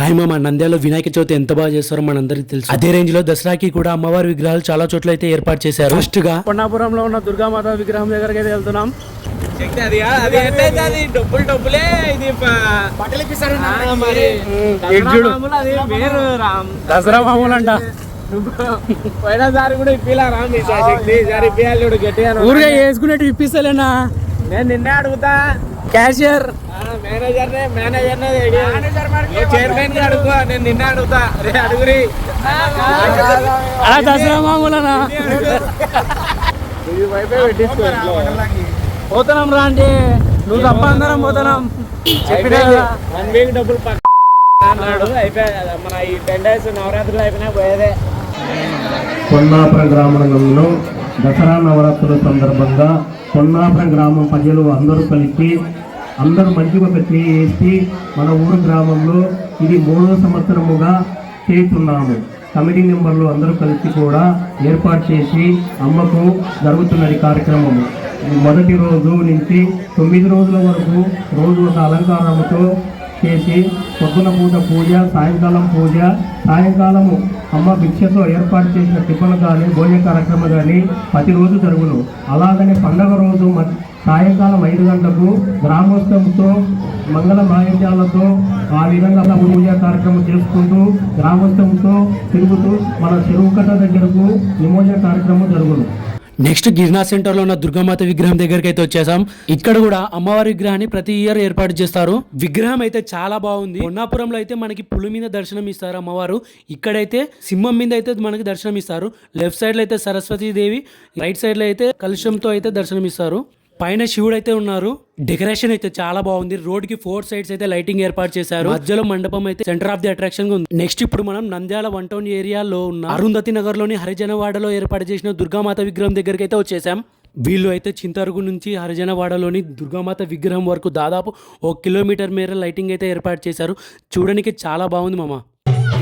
Hi మామ నంద్యాలలో వినాయక చవితి ఎంత బాగా చేస్తారో మనందరికీ తెలుసు. అదే రేంజ్లో దసరాకి కూడా అమ్మవారి విగ్రహాలు చాలా చోట్ల అయితే ఏర్పాటు చేశారు. ఫస్ట్గా కొండాపురంలో ఉన్న దుర్గామాత విగ్రహం దగ్గరికి అయితే వెళ్తున్నాం. డబ్బులు ఇది. దసరా మామూలు అది వేరు రామ్. దసరా మామూలు అంట పోయినసారి కూడా ఇప్పిలా రామ్ ఈ శక్తి. ఈసారి ఇప్పియాలి చూడు గట్టిగా ఊరిగా వేసుకునేట్టు ఇప్పిస్తలేనా? నేను నిన్నే అడుగుతా. క్యాషియర్. మేనేజర్ మేనేజర్ చైర్మన్ అడుగు నేను నిన్నే అడుగుతా. రే అడుగురి. అలా దసరా మామూలనా. పోతున్నాం రా అంటే నువ్వు తప్ప అందరం పోతున్నాం చెప్పినా. వన్ వీక్ డబ్బులు పక్క అన్నాడు. అయిపోయా మన ఈ టెన్ డేస్ నవరాత్రులు అయిపోయినా పోయేదే. పొన్నాపురం గ్రామంలో దసరా నవరాత్రుల సందర్భంగా పొన్నాపురం గ్రామం ప్రజలు అందరూ కలిసి అందరూ మంచిగా ఒక ట్రీ వేసి మన ఊరు గ్రామంలో ఇది మూడో సంవత్సరముగా చేస్తున్నాము. కమిటీ మెంబర్లు అందరూ కలిసి కూడా ఏర్పాటు చేసి అమ్మకు జరుగుతున్నది కార్యక్రమము మొదటి రోజు నుంచి తొమ్మిది రోజుల వరకు రోజు ఒక అలంకారముతో చేసి పొద్దున పూట పూజ సాయంకాలం పూజ సాయంకాలము అమ్మ భిక్షతో ఏర్పాటు చేసిన టిఫిన్ కానీ భోజన కార్యక్రమం కానీ ప్రతిరోజు జరుగును. అలాగనే పండగ రోజు మ- సాయంకాలం ఐదు గంటలకు గ్రామోత్సవంతో మంగళ మాయంజాలతో ఆ విధంగా పూజ కార్యక్రమం చేసుకుంటూ గ్రామోత్సవంతో తిరుగుతూ మన చెరువు కట్ట దగ్గరకు నిమోజన కార్యక్రమం జరుగును. నెక్స్ట్ గిరినా సెంటర్లో ఉన్న దుర్గామాత విగ్రహం దగ్గరికి అయితే వచ్చేసాం. ఇక్కడ కూడా అమ్మవారి విగ్రహాన్ని ప్రతి ఇయర్ ఏర్పాటు చేస్తారు. విగ్రహం అయితే చాలా బాగుంది. ఉన్నాపురంలో అయితే మనకి పులి మీద దర్శనం ఇస్తారు అమ్మవారు. ఇక్కడైతే సింహం మీద అయితే మనకి దర్శనం ఇస్తారు. లెఫ్ట్ సైడ్లో అయితే సరస్వతి దేవి రైట్ సైడ్లో అయితే కలుషంతో అయితే దర్శనం ఇస్తారు. పైన శివుడు అయితే ఉన్నారు. డెకరేషన్ అయితే చాలా బాగుంది. రోడ్కి ఫోర్ సైడ్స్ అయితే లైటింగ్ ఏర్పాటు చేశారు. మధ్యలో మండపం అయితే సెంటర్ ఆఫ్ ది అట్రాక్షన్గా ఉంది. నెక్స్ట్ ఇప్పుడు మనం నంద్యాల వన్ టౌన్ ఏరియాలో ఉన్న అరుంధతి నగర్లోని హరిజనవాడలో ఏర్పాటు చేసిన దుర్గామాత విగ్రహం దగ్గరికి అయితే వచ్చేసాం. వీళ్ళు అయితే చింతరుగు నుంచి హరిజనవాడలోని దుర్గామాత విగ్రహం వరకు దాదాపు ఒక కిలోమీటర్ మేర లైటింగ్ అయితే ఏర్పాటు చేశారు. చూడడానికి చాలా బాగుంది మామ.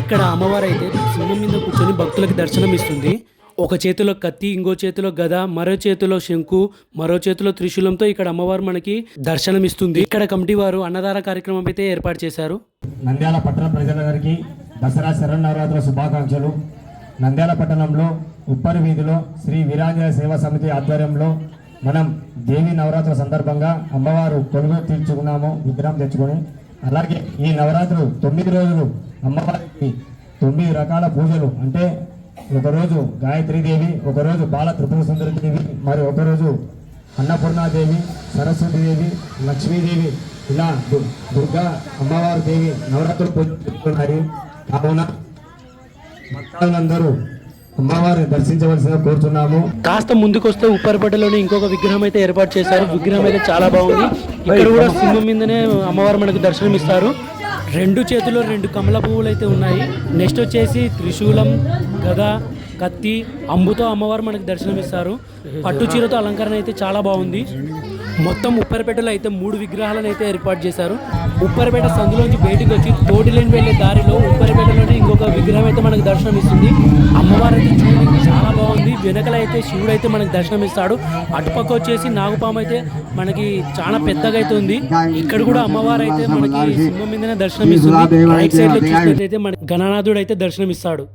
ఇక్కడ అమ్మవారు అయితే సింహం మీద కూర్చొని భక్తులకు దర్శనం ఇస్తుంది ఒక చేతిలో కత్తి ఇంకో చేతిలో గద మరో చేతిలో శంకు మరో చేతిలో త్రిశూలంతో ఇక్కడ అమ్మవారు మనకి దర్శనం ఇస్తుంది ఇక్కడ కమిటీ వారు అన్నదాన కార్యక్రమం అయితే ఏర్పాటు చేశారు. నంద్యాల పట్టణ ప్రజలందరికీ దసరా శరన్నవరాత్రుల శుభాకాంక్షలు. నంద్యాల పట్టణంలో ఉప్పరి వీధిలో శ్రీ వీరాంజనేయ సేవా సమితి ఆధ్వర్యంలో మనం దేవి నవరాత్రుల సందర్భంగా అమ్మవారు కొలువు తీర్చుకున్నాము విగ్రహం తెచ్చుకొని. అలాగే ఈ నవరాత్రులు తొమ్మిది రోజులు అమ్మవారికి తొమ్మిది రకాల పూజలు అంటే ఒకరోజు గాయత్రీదేవి ఒకరోజు బాల త్రిపుర సుందర దేవి మరి ఒకరోజు అన్నపూర్ణాదేవి సరస్వతీదేవి లక్ష్మీదేవి ఇలా దు- దుర్గా అమ్మవారి దేవి నవరాత్రులు పూజిస్తున్నారు. కావున భక్తులందరూ అమ్మవారిని దర్శించవలసిన కోరుతున్నాము. కాస్త ముందుకొస్తే వస్తే ఇంకొక విగ్రహం అయితే ఏర్పాటు చేశారు. విగ్రహం అయితే చాలా బాగుంది. ఇక్కడ కూడా సింహం మీదనే అమ్మవారు మనకు దర్శనం ఇస్తారు రెండు చేతుల్లో రెండు కమల పువ్వులు అయితే ఉన్నాయి. నెక్స్ట్ వచ్చేసి త్రిశూలం గద కత్తి అంబుతో అమ్మవారు మనకు దర్శనం ఇస్తారు పట్టు చీరతో అలంకరణ అయితే చాలా బాగుంది. మొత్తం ఉప్పరిపేటలో అయితే మూడు విగ్రహాలను అయితే ఏర్పాటు చేశారు. ఉప్పరిపేట సందులోంచి బయటికి వచ్చి తోటిలేని వెళ్ళే దారిలో ఉప్పరపేటలోనే ఇంకొక విగ్రహం అయితే మనకు దర్శనం ఇస్తుంది అమ్మవారు అయితే చూడడానికి చాలా వెనకలైతే వెనకల అయితే శివుడు అయితే మనకి దర్శనం ఇస్తాడు. అటుపక్క వచ్చేసి నాగుపాము అయితే మనకి చాలా పెద్దగా అయితే ఉంది. ఇక్కడ కూడా అమ్మవారు అయితే మనకి సింహం మీదనే దర్శనం ఇస్తుంది. రైట్ సైడ్లో చూసినట్లయితే మనకి గణనాథుడు అయితే దర్శనం ఇస్తాడు.